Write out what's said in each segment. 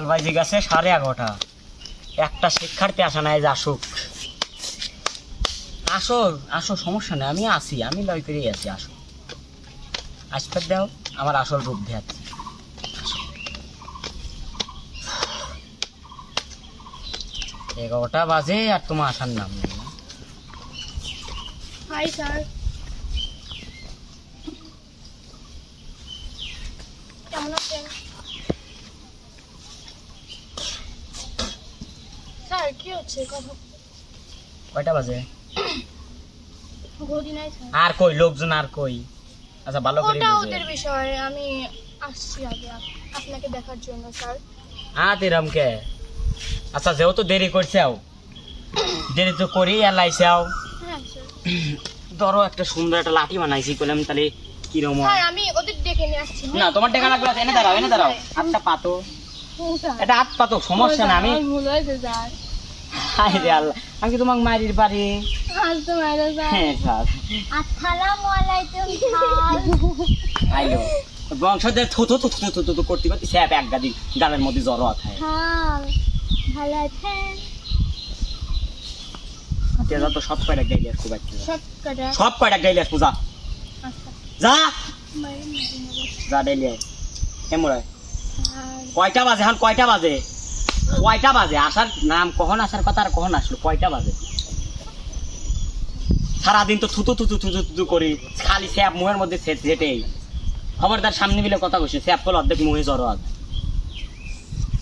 সকাল বাজে গেছে সাড়ে এগারোটা। একটা শিক্ষার্থী আসা নাই যে আসুক। আসো আসো, সমস্যা নেই, আমি আসি আমি লয় করেই আছি, আসো। আসতে দাও আমার আসল রূপ দেখাচ্ছি। এগারোটা বাজে আর তোমার আসার নাম নেই? হাই স্যার কি হচ্ছে কথা কয়টা বাজে? আর কই লোকজন আর কই? আচ্ছা ভালো করে ওদের বিষয় আমি আসছি আগে আপনাকে দেখার জন্য স্যার। হ্যাঁ তিরাম কে আচ্ছা যেহেতু দেরি করছাও দেরি তো করি আর লাইছাও হ্যাঁ ধরো একটা সুন্দর একটা লাঠি বানাইছি করলাম তাহলে কিরম হয়? আমি ওদের ডেকে নিয়ে আসছি না তোমার টাকা লাগবে এনে দাঁড়াও এনে দাঁড়াও। হাতটা পাতো। এটা হাত পাতো সমস্যা না আমি হাই রে আল্লাহ আমি কি মারির পারি? আসতে পারে। স্যার হ্যাঁ আইলো। বংশদের করতে করতে স্যাপ এক গাদি গালের মধ্যে জ্বর আছে হ্যাঁ। ভালো আছেন? তেজা তো সব কয়টা গাইলে আসব সব কয়টা? গাইলে আসব যা। আচ্ছা। যা। যা ডেলি কেমন কয়টা বাজে এখন কয়টা বাজে? কয়টা বাজে? আসার নাম কখন আসার কথা আর কখন আসলো? কয়টা বাজে? সারাদিন তো থুতু থুতু থুতু থুতু করি খালি স্যাপ মুখের মধ্যে সেট সেটেই খবরদার সামনে মিলে কথা কইছে স্যাপ করলে অর্ধেক মুখে জ্বর আছে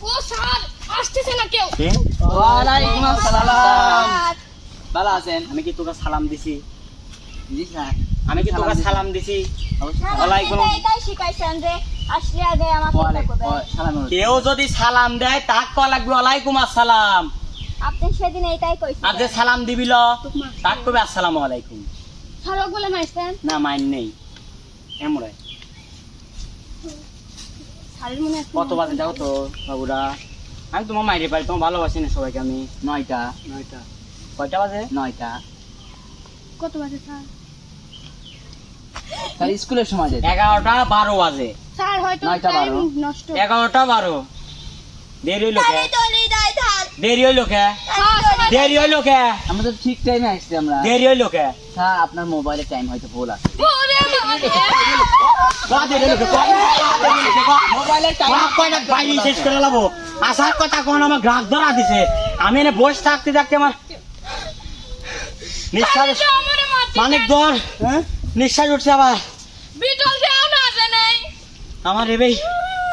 ও স্যার আসতেছে না কেউ। ওয়ালাইকুম আসসালাম। ভালো আছেন? আমি কি তোকে সালাম দিছি? জি স্যার। আমি কি তোকে সালাম দিছি। ওয়ালাইকুম। এটাই শিখাইছেন যে আসলে আগে আমাকে কেউ যদি সালাম দেয় তাক ক লাগবে ওয়ালাইকুম আসসালাম। আপনি সেদিন এইটাই কইছেন সালাম দিবিল তাক কবে আসসালামু আলাইকুম। বলে মারছেন? না মাইন নেই। মনে আছে কত বাজে যাও তো বাবুরা। আমি তোমার মাইরে পাই তোমার ভালোবাসি না সবাইকে আমি। নয়টা। নয়টা। কয়টা বাজে? নয়টা। কত বাজে স্যার? স্যার স্কুলের সময় এগারোটা বারো বাজে। স্যার হয়তো টাইম নষ্ট। এগারোটা বারো। দেরি হইল কে? দেরি হইল কে? দেরি হইল কে? আমরা তো ঠিক টাইমে আসছি আমরা। দেরি হইল কে? স্যার আপনার মোবাইলের টাইম হয়তো ভুল আছে। আসার কথা কোন আমার গ্রাহক ধরা দিছে। আমি এনে বসে থাকতে থাকতে আমার নিঃশ্বাস মানিক দর নিঃশ্বাস উঠছে আবার বিটল দেও না আছে নাই আমার এবেই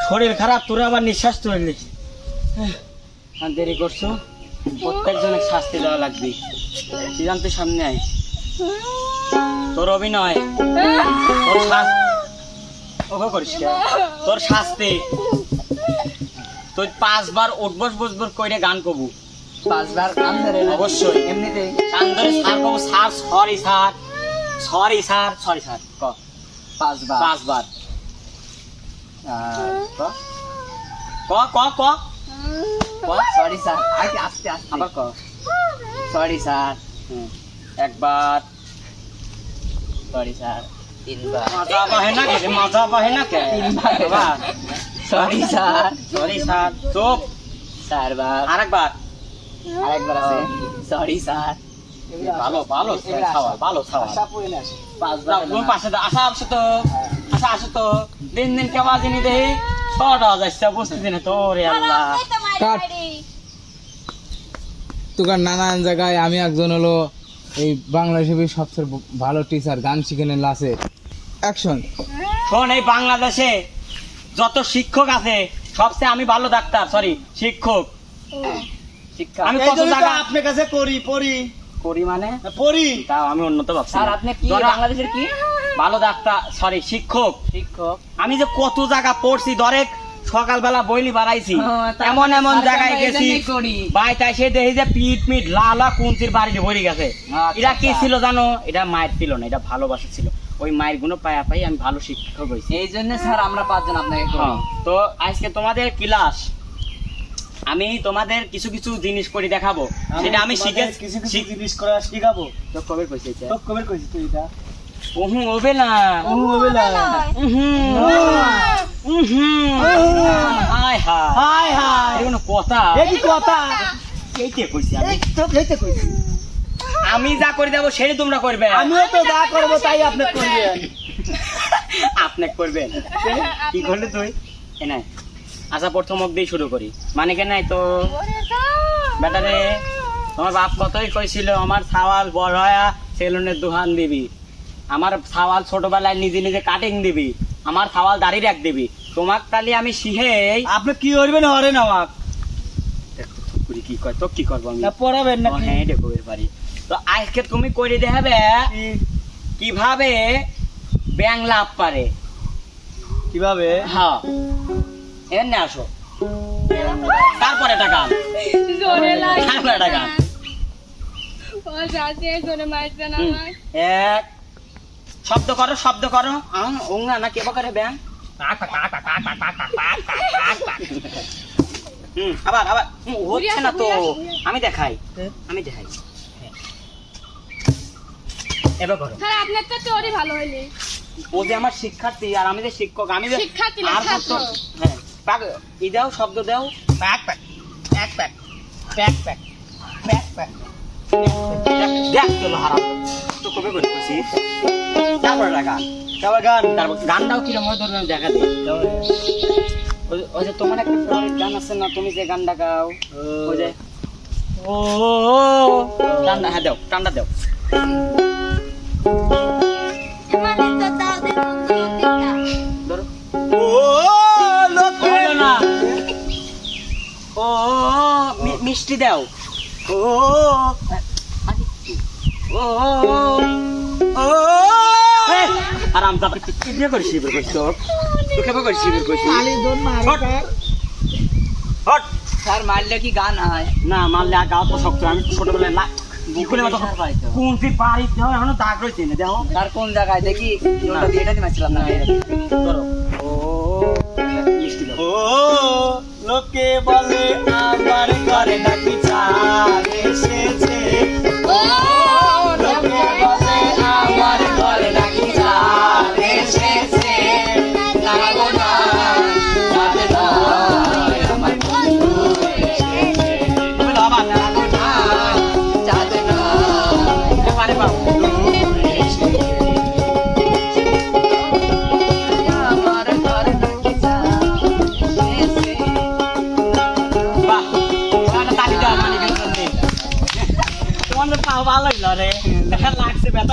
শরীর খারাপ তোরা আবার নিঃশ্বাস তুলে নিস আর দেরি করছ? প্রত্যেকজনের শাস্তি দেওয়া লাগবে। সিদ্ধান্ত সামনে আয়। তোর অভিনয় তোর শাস্তি ওকে করিস? তোর শাস্তি। তুই পাঁচবার উঠবস বসবস কইরে গান কবু। পাঁচবার কান ধরে। অবশ্যই। এমনিতেই। গান ধরে কবু sir sorry sir sorry sir sorry sir ক? পাঁচবার। পাঁচবার। ক ক ক সরি স্যার আগে আস্তে আস্তে আবার ক সরি স্যার একবার সরি স্যার তিনবার মজা পাহে না কে মজা পাহে না কে তিনবার সরি স্যার সরি। স্যার চুপ চারবার আরেকবার আরেকবার আছে সরি স্যার ভালো ভালো খাওয়া ভালো খাওয়া পাঁচবার পাশে দাও আশা আসো তো আশা আসো তো দিন দিন কে বাজিনি দেহি ছটা যাচ্ছে বুঝতে দিনে তো রে আল্লাহ। কাট। তোকার নানান জায়গায় আমি একজন হলো এই বাংলাদেশের সবচেয়ে ভালো টিচার গান শিখেন লাসে অ্যাকশন শোন এই বাংলাদেশে যত শিক্ষক আছে সবচেয়ে আমি ভালো ডাক্তার সরি শিক্ষক। শিক্ষা। আমি কত আপনার কাছে পড়ি পড়ি। করি মানে? পড়ি। তাও আমি উন্নত ভাবছি আপনি কি? বাংলাদেশের কি? ভালো ডাক্তার সরি শিক্ষক। শিক্ষক। আমি যে কত জায়গা পড়ছি ধরেক সকালবেলা বইলি বাড়াইছি। এমন মানে এমন জায়গায় গেছি করি। বাইতাই সে দেখি যে পিট মিট লালা কুঞ্চির বাড়িতে ভরে গেছে। আচ্ছা, এটা কি আচ্ছা। ছিল জানো? এটা মায়ের ছিল না এটা ভালোবাসা ছিল। ওই মায়ের গুণ পায়া পাই আমি ভালো শিক্ষক হয়েছি। এই জন্য স্যার আমরা পাঁচজন আপনাকে হ্যাঁ, তো আজকে তোমাদের ক্লাস আমি তোমাদের কিছু কিছু জিনিস করে দেখাবো। সেটা আমি শিখে কিছু কিছু জিনিস করা শিখাবো। তো কবে কইছি এটা? তো কবে কইছিস তুই এটা? উহু উহু হাই হাই হাই হাই এই কথা। এই কি কথা? এইতে কইছি আমি। তো এইতে কইছি। আমি যা করে দেবো সেটা তোমরা করবে। আমিও তো যা করব তাই আপনি করবেন। আপনি করবেন। কি করলে তুই? এ নাই। আচ্ছা প্রথম দিয়ে শুরু করি। মানে কেন নাই তো। বেটারে তোমার বাপ কতই কইছিল আমার ছাওয়াল বড় হয়া সেলুনের দোকান দিবি। আমার ছাওয়াল ছোটবেলায় নিজে নিজে কাটিং দিবি আমার ছাওয়াল দাড়ি রাখ দিবি। তোমাক তালি আমি শিখেই আপনি কি করবেন হরেন আমাক? করে কি কয় তো কি করব আমি? না পড়াবেন না হ্যাঁ দেখো এর তো আজকে তুমি করে দেখাবে কীভাবে ব্যাং লাভ পারে। কীভাবে? হ্যাঁ। এর না আসো। তারপরে একটা গান। জোরে লাগে তারপরে একটা গান। এক শব্দ করো শব্দ করো। আম ওংনা না কে করে ব্যাং? হুম আবার আবার। হুম, হচ্ছে না তো। আমি দেখাই। আমি দেখাই। হ্যাঁ। এবার করো। স্যার আপনার তো চোরই ভালো হইলে। ও যে আমার শিক্ষার্থী আর আমি যে শিক্ষক আমি যে শিক্ষার্থী না, আর ছাত্র। হ্যাঁ পাক ই দাও শব্দ দাও। প্যাক প্যাক প্যাক প্যাক প্যাক প্যাক প্যাক প্যাক দেখ তো হারাম তো কবে করে খুশিস তারপর গান তারপর গান। তারপর গানটাও কিরম হয় ধরুন দেখা দিই। ওই- ওই যে তোমার একটা ফেভারিট গান আছে না তুমি যে গানটা গাও ওই যে। ও। টান্ডা হ্যাঁ দাও টান্ডা দাও। তো তাদের ধরো। ও লোকে। হলো না। ও মি- মিষ্টি দাও। ও ও ও আর আমি তারপরে কি দিয়ে করি শিবির করছি তো তুই কেমন করি শিবির হট। স্যার মারলে কি গান হয় না মারলে গাও তো শক্ত আমি ছোটবেলায় না করে মতো কোন তুই পারি দেও এখনও দাগ রয়েছে না দেখো স্যার কোন জায়গায় দেখি ওটা দিয়ে এটা মারছিলাম না ও লোকে বলে আমার ঘরে নাকি চাল এসেছে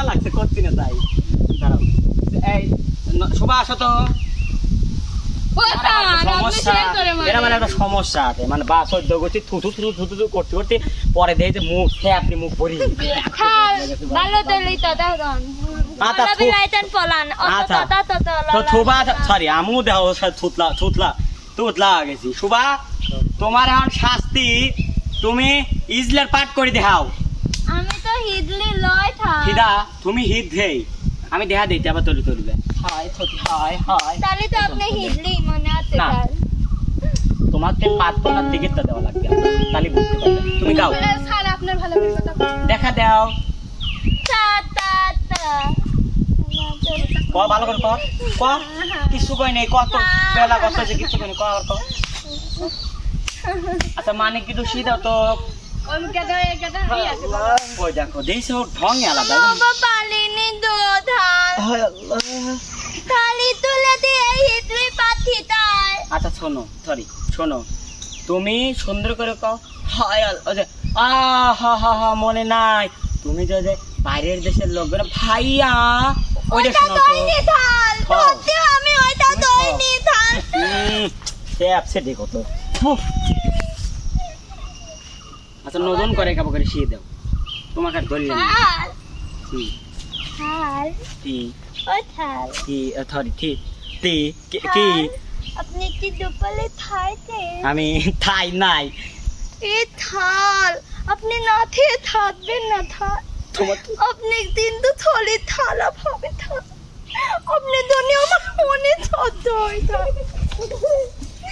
লাগছে করছি না তাই এই শোভা আসো তো। মানে সমস্যা। আছে। মানে বা করতে করতে পরে দেখে মুখ খেয়ে আপনি মুখ ভরি। সরি আচ্ছা, আচ্ছা। আমিও থুতলা থুতলা থুতলা গেছি। শুভা তোমার এখন শাস্তি তুমি ইজলার পাঠ করে দেখাও। হিদলি লয় ফিদা তুমি হিট দেই। আমি দেহা দিতে আবার তলি তলিবে। হায় সত্যি হায় হায় তাহলে তো আপনি হিদলি মনে আছে না। তোমাকে পাঁচ পনার টিকিটটা দেওয়া লাগবে। তাহলে বুঝতে পারবে। তুমি গাও স্যার আপনার ভালো করে কথা দেখা দাও। তা তা তা ক ভালো করে কর। ক কিছু কই নেই কত বেলা কত হয়েছে কিছু কই নেই ক আবার ক আচ্ছা মানে কি তো সিধা তো। ওই কেদা কেদা ই আছে ওই দেখো দেইছে ওর ঢং আলাদা। বাবা পালিনি দুধ খালি তুলে দিয়ে হিদলি পাথি তাই আচ্ছা শোনো সরি শোনো। তুমি সুন্দর করে কও হায় আ হা হা হা মনে নাই। তুমি যে যে বাইরের দেশের লোকজন ভাইয়া ওইটা শোনো তো। আমি ওইটা দইনি থাল সে আপসে দেখো তো উফ। আচ্ছা নতুন করে কাপড় করে শিয়ে দাও। তোমাকে আর না। হুম, থাল। কি? ও থাল। কি? সরি কি? তি কি- আপনি কি দুপালে খাইতে আমি থাই নাই। এ থাল। আপনি না খেয়ে থাকবেন না থাল। তোমার আপনি কিন্তু থলি থালা ভাবে থাল। আপনি দুনিয়া আমার মনে ছদ্দ হয়ে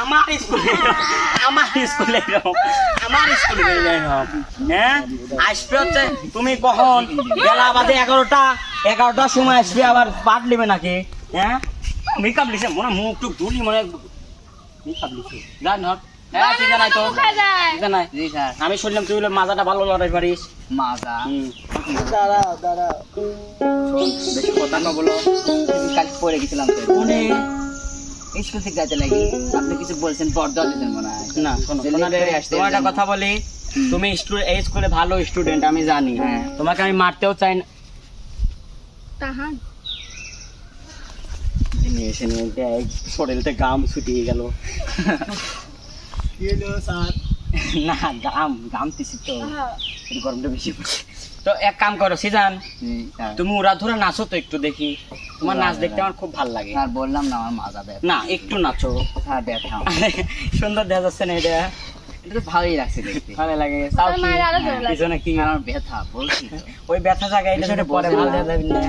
আমার স্কুলে আমার স্কুলে আমার স্কুলে হ্যাঁ? আসবে হচ্ছে তুমি কখন? বেলা বাদে এগারোটা এগারোটার সময় আসবে আবার পাট নেবে নাকি? হ্যাঁ? মেকআপ লিখে মনে মুখ টুক ধুলি মনে মেকআপ লিখে হ্যাঁ তো। নাই। আমি শুনলাম তুই বলে মাজাটা ভালো লড়াই পারিস মাজা। দাঁড়াও দাঁড়াও। বেশি কথা না বলো। কাল পড়ে গেছিলাম স্কুল থেকে যাইতে লাগি আপনি কিছু বলছেন দিতেন মনে হয়। না শোনো তোমার একটা কথা বলি তুমি এই স্কুলে ভালো স্টুডেন্ট আমি জানি। হ্যাঁ। তোমাকে আমি মারতেও চাই না। তাহান। শরীরতে গাম ছুটিয়ে গেল। না গাম গামতেছি তো। গরমটা বেশি পড়ছে। তো এক কাম করো সিজান তুমি উড়া ধরে নাচো তো একটু দেখি। তোমার নাচ দেখতে আমার খুব ভালো লাগে। স্যার বললাম না আমার মাজা ব্যথা। না একটু নাচো। স্যার ব্যথা। সুন্দর দেখা যাচ্ছে না এটা। এটা ভালোই লাগছে দেখতে। ভালো লাগে। তাও কি? মায়ের আরও জোর লাগে। পিছনে কি? আমার ব্যথা বলছি ওই ব্যথা জায়গায় এটা পিছনে পরে ভালো দেখা যাবে না।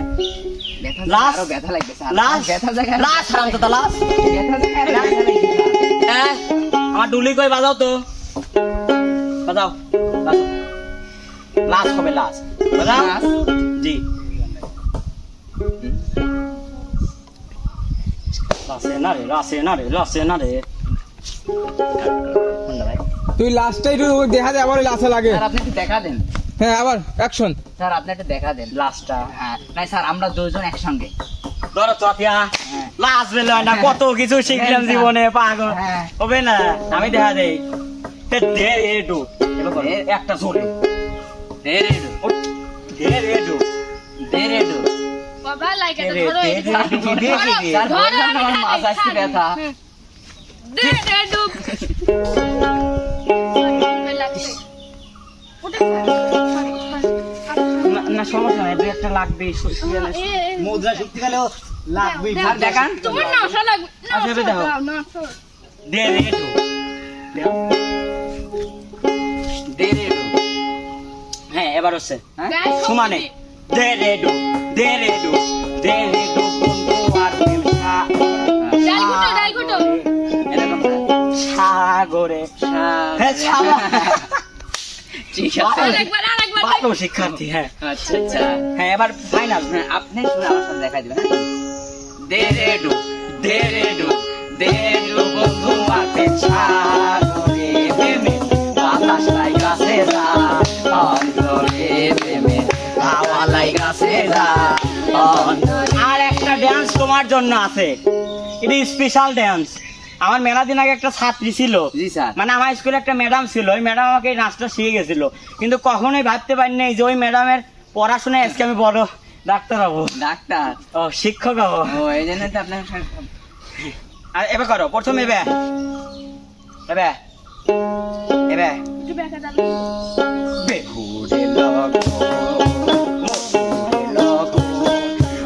ব্যথা লাস্ট। ব্যথা লাগবে লাস্ট ব্যথা জায়গা লাস্ট হারাম তো লাস্ট ব্যথা জায়গা আরও ব্যথা লাগবে স্যার। হ্যাঁ আমার ডুলি কই বাজাও তো। বাজাও বাজাও। লাস্ট হবে লাস্ট বাজাও জি লাসে না রে লাসে না রে লাসে না রে কোনটা ভাই? তুই দেখা দে আবার লাস্টে লাগে স্যার আপনি একটু দেখা দেন হ্যাঁ আবার অ্যাকশন স্যার আপনি একটু দেখা দেন লাস্টটা হ্যাঁ নাই স্যার আমরা দুজন একসঙ্গে ধরো চপিয়া হ্যাঁ লাস্ট বেলা না কত কিছু শিখলাম জীবনে পাগল হ্যাঁ। হবে না আমি দেখা দেই দে একটা জোরে বাবা লাগে ধরো না আমার আসছে ব্যথা। সমস্যা নাই দুই একটা লাগবে মুদ্রা শিখতে গেলেও দেখান। তোমার না লাগবে না আচ্ছা, দেখো। না এবার হচ্ছে হ্যাঁ? সমানে। দে রে ডু দে রে ডু দে রে ডু বন্ধু আর এরকম সাগরে হ্যাঁ ঠিক আছে। আরেকবার আরেকবার ভালো শিক্ষার্থী হ্যাঁ। আচ্ছা আচ্ছা। হ্যাঁ এবার ফাইনাল হ্যাঁ, আপনি শুনে আমার সাথে দেখা দিবেন হ্যাঁ? দে রে ডু দে রে ডু দে রে ডু বন্ধু আর পেছা জন্য আছে। এটা স্পেশাল ড্যান্স আমার মেলা দিন আগে একটা ছাত্রী ছিল। জি স্যার। মানে আমার স্কুলে একটা ম্যাডাম ছিল। ওই ম্যাডাম আমাকে এই নাচটা শিখে গেছিল। কিন্তু কখনোই ভাবতে পারিনি যে ওই ম্যাডামের পড়াশোনায় আজকে আমি বড় ডাক্তার হব। ডাক্তার? ও শিক্ষক হব। ও এই জন্য তো আপনার আর এবার করো প্রথম এবে এবে এবে বেহুরে লগো।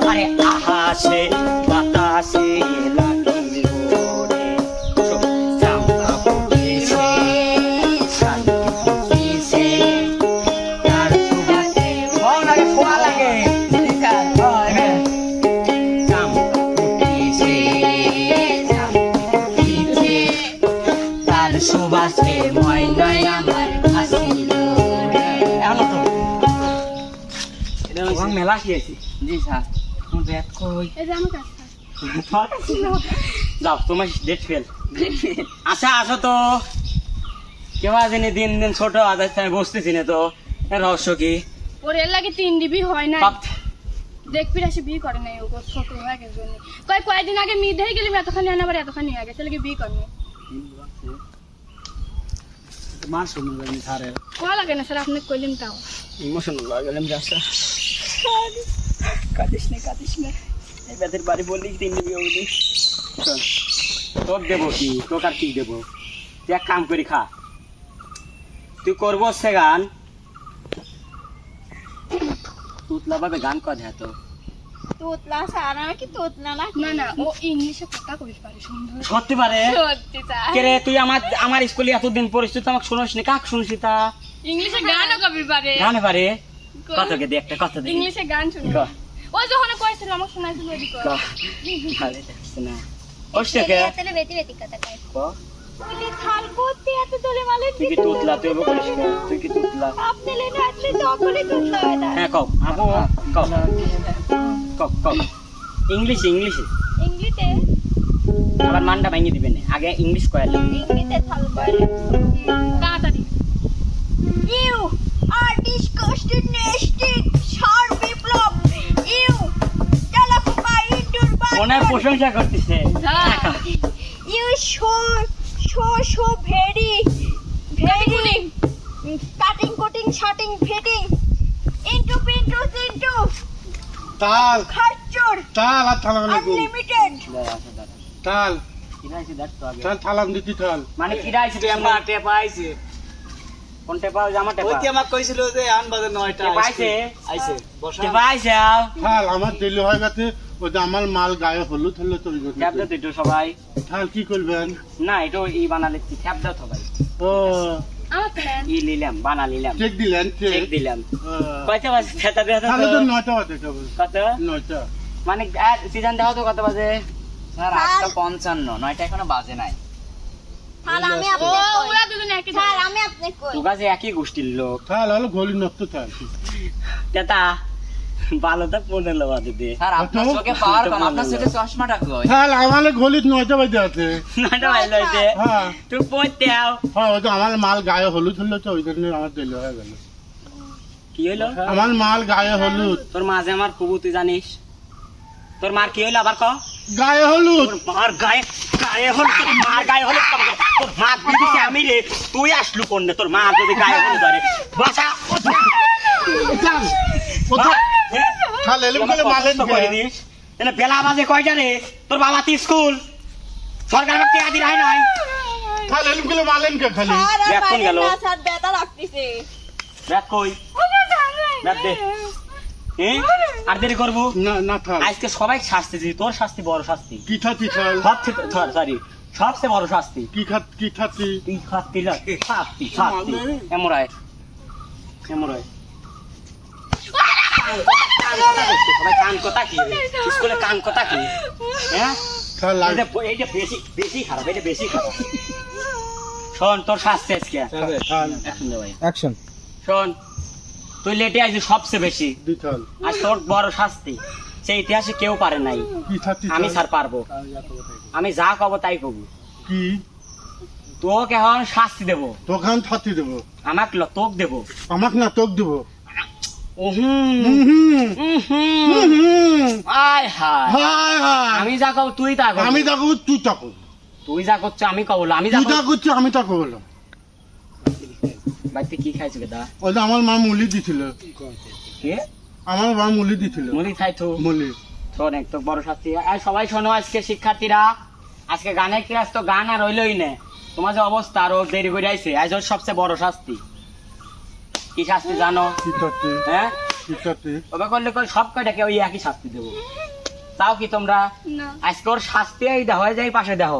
আরে আহাসে মেলা খেয়েছি জি স্যার। ব্যাগ কই? এই যে আমার কাছে। যাও তোমার ডেট ফেল আচ্ছা আসো তো। কেউ আজনি দিন দিন ছোট আজ আমি বসতেছি না তো। রহস্য কি? ওর এর লাগে তিন ডিবি হয় না দেখবি আসে বিয়ে করে নাই ও ছোট হয়ে গেছে জন্য কয় কয়েকদিন আগে মিড হয়ে গেলি এতখানি আনা আবার এতখানি হয়ে গেছে লাগে বিয়ে করনি। মার শুনুন সারে কোয়া লাগে না স্যার আপনি কইলেন তাও। ইমোশনাল গেলাম যাচ্ছে। কাঁদিস না কাঁদিস না। এই বাড়ি বললি তিন দিবি বলি তোর দেবো কি? তোর আর কি দেবো? তুই এক কাম করি খা। তুই করব সে গান। তুতলা ভাবে গান কর হ্যাঁ তো। তোতলা স্যার কি তোতলা না না না ও ইংলিশে কথা কইতে পারে সুন্দর। সত্যি পারে? সত্যি স্যার কে রে তুই আমার আমার স্কুলে এতদিন পড়িস তুই তো আমাকে শুনিস নি। কাক শুনছি তা? ইংলিশে গানও কবি পারে। গানে পারে? কত কে একটা দে ইংলিশে গান শুনি যখন কইছিল আমাকে শোনাইছিল এদিকে ক। আরে দেখছি না। কষ্ট তাহলে বেতি বেতি কথা কয়। ক। বলি এত দলে মালে তুই কি তুতলা? তুই বলিস কে? তুই কি তুতলা? আপনি লেনে আসলে তখনই তুতলা হয় না হ্যাঁ কও। আবু। কও। কও কও। English English. ইংলিশে? আবার মানটা ভেঙে দিবেন আগে ইংলিশ তাড়াতাড়ি। ইউ! মনে প্রশংসা করতেছে। হ্যাঁ you show show show very very cutting coating shutting fitting into Pintu into তাল। খাচ্চর। তাল আর লাগু আনলিমিটেড তাল। কিরাইছে দেখ তো আগে। তাল থালাম দিতি তাল মানে কিরাইছে আমার টেপা আইছে। কোন টেপা? ওই যে আমার টেপা। ওইতে আমাকে কইছিল যে আন বাজে আইছে? আইছে বসা। টেপা আইছে থাল আমার দেরি হয়ে গেছে ওই যে আমার মাল গায়ে হলুদ হলো তো দাও তো সবাই। থাল কি করবেন? না এটা ই বানালে ক্যাপ দাও সবাই। ও। ই নিলাম বানা নিলাম। চেক দিলেন চেক? দিলাম। কয়টা বাজে? তাহলে তো নয়টা বাজে কত? নয়টা। মানে সিজন দেখো তো কত বাজে? স্যার। আটটা পঞ্চান্ন নয়টা এখনও বাজে নাই। আর আমি ও ওরা দুজন একই স্যার আমি আপনি কই তোর কাছে একই গোষ্ঠীর লোক। থাল হলো গলি নষ্ট থাল তেতা ভালো তো পনেরো বাজে দে। স্যার আপনার চোখে পাওয়ার কম আপনার চোখে চশমাটা কই? থাল আমার গলি নয়টা বাজে আছে। নয়টা বাজে হইছে হ্যাঁ। তুই পড়তে আও হ্যাঁ ওই যে আমার মাল গায়ে হলুদ হলো তো ওই জন্য আমার দেরি হয়ে গেল। কি হইল? আমার মাল গায়ে হলুদ। তোর মাঝে আমার খুব তুই জানিস। তোর মার কি হইল আবার ক? গায়ে হলুদ। মার গায়ে গায়ে হল তোর মার গায়ে হল তোর মার দিদিকে আমি রে তুই আসলু কোন তোর মা যদি গায়ে হল ধরে। বাসা কোথায় থাল এলিম করে মালেন করে দিস। এনে বেলা বাজে কয়টা রে? তোর বাবা তো স্কুল। সরকার ব্যক্তি আদি রায় নাই। থাল এলিম করে মালেন কে খালি? আর ব্যাগ কোন গেল? ব্যাগ কই? ব্যাগ দে। হ্যাঁ আর দেরি করব? না না আজকে সবাই শাস্তি দিই তোর শাস্তি বড় শাস্তি। কি খাচ্ছি সরি সবচেয়ে বড় শাস্তি। কি খাত কি খাচ্ছি তুই শাস্তি না শাস্তি শাস্তি। এমরাই এমরাই কান কথা কি? স্কুলে কান কথা কি? হ্যাঁ এইটা এইটা বেশি বেশি খারাপ এটা বেশি খারাপ। শোন তোর শাস্তি আজকে। অ্যাকশন। শোন তুই লেটে আছিস সবচেয়ে বেশি। থাল তোর বড় শাস্তি সে ইতিহাসে কেউ পারে নাই। আমি স্যার পারব। আমি যা কব তাই কব কি? তোকে এখন শাস্তি দেব। দোকান থাকি দেবো? আমাক ল- তোক দেব? আমাকে না তোক দেবো আমি যা কব তুই তা কব আমি তাকে তুই তাকো তুই যা করছ আমি কব আমি যা তা আমি তাকে বলো বাড়িতে কি খাইছো দা ওই যে আমার মা মুলি দিছিল। কে? আমার মা মুলি দিছিল। মুলি খাই তো মুলি। শোন তো বড় শাস্তি। আর সবাই শোনো আজকে শিক্ষার্থীরা। আজকে গানের ক্লাস তো গান আর হইলই না। তোমার যে অবস্থা আরও দেরি করে আইছে আজ ওর সবচেয়ে বড় শাস্তি। কি শাস্তি জানো? হ্যাঁ? ওবে করলে কল সব কয়টাকে ওই একই শাস্তি দেবো। তাও কি তোমরা? আজকে ওর শাস্তি এই দেখো এই যে পাশে দেখো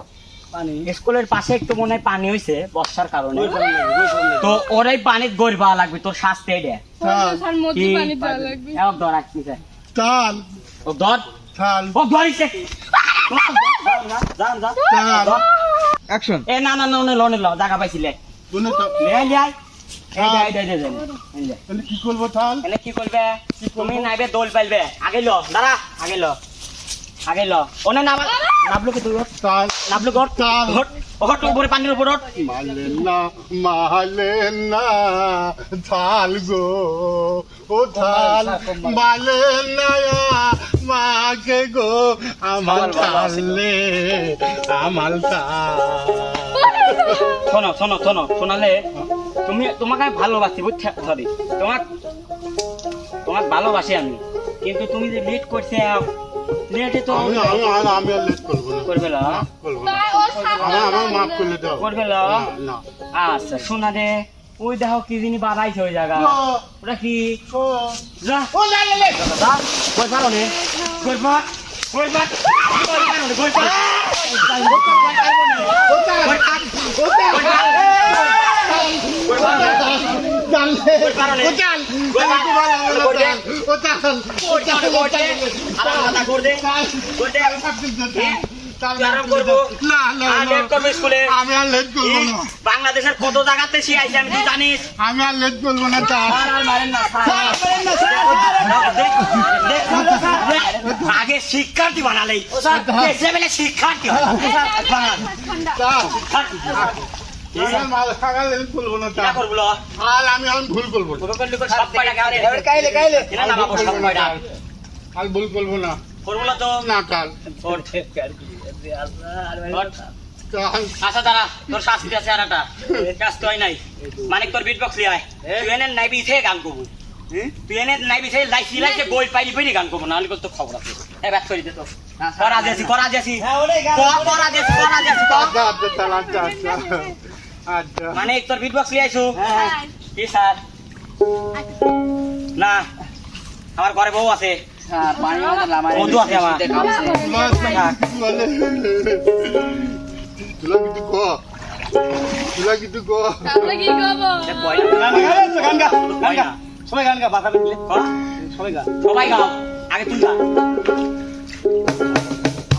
স্কুলের পাশে একটু মনে হয় পানি হয়েছে বর্ষার কারণে। তো ওরাই পানির গড় লাগবে তোর শাস্তি পানি ধর স্যার ও ধর। ও ধরিছে। অ্যাকশন এ না না না না লোনে লো জায়গা পাইছিলে কোনে তো লে আই এই দে, দে, দে, এই দে, এই দে। তাহলে কি করব থাল এনে কি করবে? তুমি নাইবে দোল পাইবে আগে লো দাঁড়া। আগে লো। আগে লো। ওনে নাম নাবলো কি তুই ওঠ। থাল নাবলো গড় তাল। ওঠ ওঠ উপরে পানির উপর ওঠ না গো ও থাল মালেন না মাকে গো আমার আমার শোনো শোনো শোনো শোনালে তুমি তোমাকে আমি ভালোবাসি বুঝছ সরি তোমাক তোমাক ভালোবাসি আমি কিন্তু তুমি যে লেট করছে লেটে তো আমি আমি আমি আমি আর লেট করব না করবে লো করব না আমার আমার মাফ করলে দাও করবে না না আচ্ছা শোনা দে ওই দেখো কি জিনি বাড়াইছে ওই জায়গা ওটা কি যা ও লে লে যা কই পারো নে আমি আর লেট করব না বাংলাদেশের কত জায়গাতে শিখাইছে আমি তুই জানিস আমি আর লেট করব না আগে শিক্ষার্থী বানালেই শিক্ষার্থী। শিক্ষার্থী। আর আমি ভুল করব? আর ভুল করব না। করব না। তো। না কাল। আচ্ছা দাঁড়া। তোর শাস্তি আছে আর একটা। কাজ তো হয় নাই। মানে তোর বিট বক্স লিয়ায় তুই এনে নাই বিছে গান করব। তুই এনে নাই বিছে লাইছি লাইছে বই পাইলি পাইলি গান করব। না তো খবর আছে? এ ব্যাক করে দে তো। করা দিয়েছি করা দিয়েছি করা দিয়েছি করা দিয়েছি আচ্ছা। মানে তোর বিট বক্স লিয়াইছো কি স্যার? না আমার ঘরে বউ আছে। মধু আছে আমার তুলা কিন্তু ক তুলা কিন্তু ক তাহলে কি করব এ বয় না। বয় সবাই গান গা বাধা দিলে সবাই গা সবাই গাও আগে তুই গা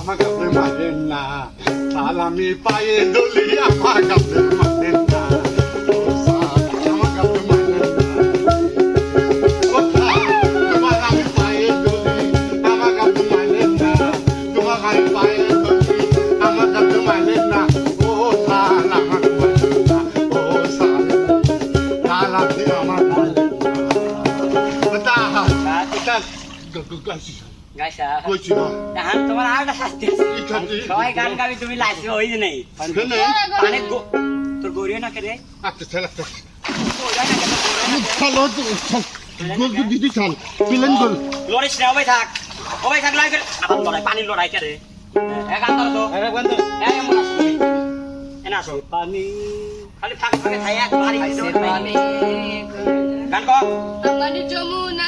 আমার কাছে না তাল আমি পায়ে দলি সবাই গান গাবি তুমি লাইছে ওই যে নেই মানে তোর গড়িয়ে না কেরে আচ্ছা ছেলে চলো গোল তো দিদি চল। পিলেন গোল। লড়িস না ওবাই থাক। ওবাই থাক লড়াই করে। আবার লড়াই পানির লড়াই করে। এক গান ধরো তো। এই এমন আসো তুমি। এনে আসো। পানি। খালি ফাঁকে ফাঁকে খাই এক বাড়ি গান কর। আমার যমুনা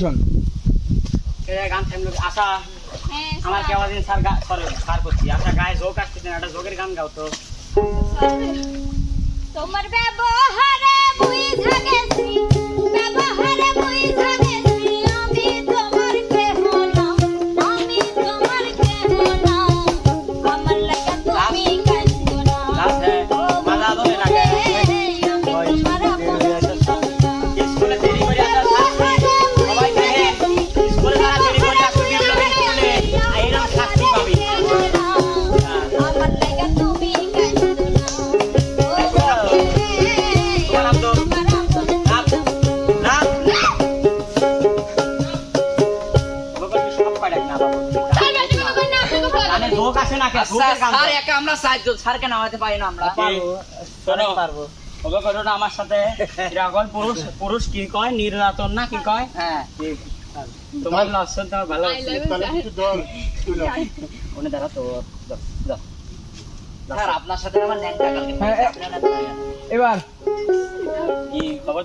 অ্যাকশন এই গান থামলো আশা আমার কেমন দিন স্যার গা সরি স্যার করছি আশা গায়ে যোগ আসতেছে না একটা যোগের গান গাও তো। তোমার ব্যবহারে স্যার একা আমরা সাহায্য স্যারকে নামাতে পারি না আমরা। শোনো পারব। ওকে করো না আমার সাথে। এরকম পুরুষ পুরুষ কি কয়? নির্যাতন না কি কয়? হ্যাঁ। তোমার লক্ষণ তোমার ভালো আছে। তাহলে কিছু দল তুলা উনি দাঁড়া তো। স্যার আপনার সাথে আমার ন্যাংটা কালকে হ্যাঁ, এবার। কি খবর